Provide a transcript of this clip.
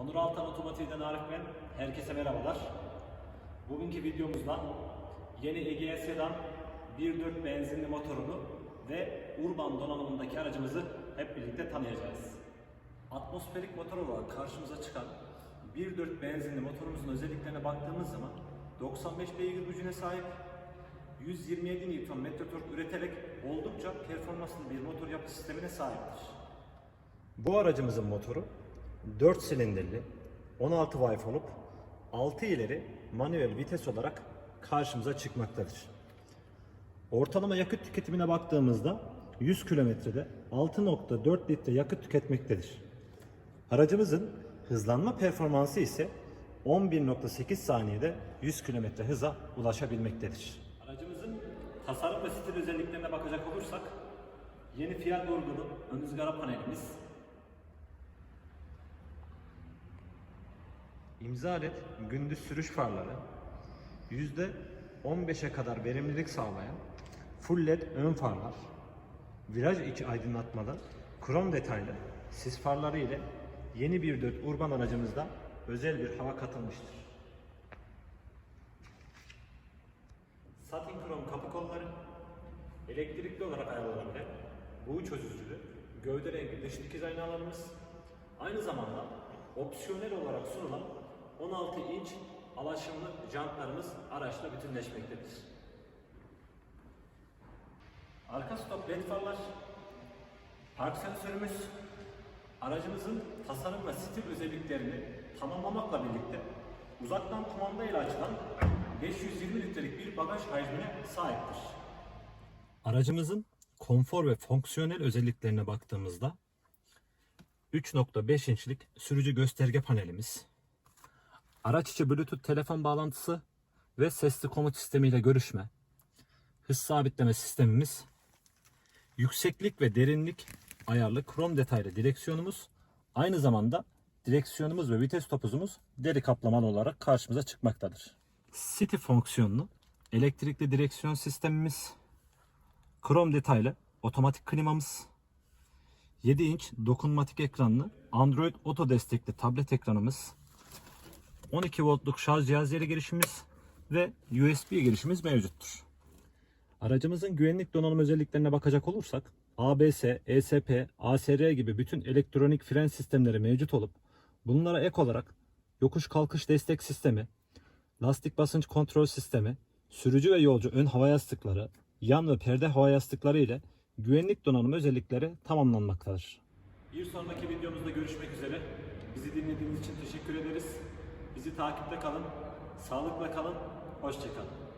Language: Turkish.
Onur Altan Otomotiv'den Arif ben. Herkese merhabalar. Bugünkü videomuzda yeni Egea Sedan 1.4 benzinli motorunu ve urban donanımındaki aracımızı hep birlikte tanıyacağız. Atmosferik motor olarak karşımıza çıkan 1.4 benzinli motorumuzun özelliklerine baktığımız zaman 95 beygir gücüne sahip 127 Nm tork üreterek oldukça performanslı bir motor yapı sistemine sahiptir. Bu aracımızın motoru 4 silindirli, 16 valve olup 6 ileri manuel vites olarak karşımıza çıkmaktadır. Ortalama yakıt tüketimine baktığımızda 100 kilometrede 6.4 litre yakıt tüketmektedir. Aracımızın hızlanma performansı ise 11.8 saniyede 100 km hıza ulaşabilmektedir. Aracımızın tasarım ve stil özelliklerine bakacak olursak yeni Fiat Orgulu ön ızgara panelimiz, İmza led gündüz sürüş farları, %15'e kadar verimlilik sağlayan full led ön farlar, viraj içi aydınlatmalı, krom detaylı sis farları ile yeni bir 4 urban aracımızda özel bir hava katılmıştır. Satin krom kapı kolları, elektrikli olarak ayarlanabilen buğu çözücülü, gövde rengi dış dikiz aynalarımız, aynı zamanda opsiyonel olarak sunulan 16 inç alaşımlı jantlarımız araçla bütünleşmektedir. Arka stop led farlar, park sensörümüz, aracımızın tasarım ve stil özelliklerini tamamlamakla birlikte uzaktan kumanda ile açılan 520 litrelik bir bagaj hacmine sahiptir. Aracımızın konfor ve fonksiyonel özelliklerine baktığımızda 3.5 inçlik sürücü gösterge panelimiz, araç içi Bluetooth telefon bağlantısı ve sesli komut sistemiyle görüşme, hız sabitleme sistemimiz, yükseklik ve derinlik ayarlı krom detaylı direksiyonumuz, aynı zamanda direksiyonumuz ve vites topuzumuz deri kaplamalı olarak karşımıza çıkmaktadır. City fonksiyonlu elektrikli direksiyon sistemimiz, krom detaylı otomatik klimamız, 7 inç dokunmatik ekranlı Android Auto destekli tablet ekranımız, 12 voltluk şarj cihaz yeri girişimiz ve USB girişimiz mevcuttur. Aracımızın güvenlik donanım özelliklerine bakacak olursak ABS, ESP, ASR gibi bütün elektronik fren sistemleri mevcut olup bunlara ek olarak yokuş kalkış destek sistemi, lastik basınç kontrol sistemi, sürücü ve yolcu ön hava yastıkları, yan ve perde hava yastıkları ile güvenlik donanım özellikleri tamamlanmaktadır. Bir sonraki videomuzda görüşmek üzere. Bizi dinlediğiniz için teşekkür ederiz. Bizi takipte kalın, sağlıkla kalın, hoşçakalın.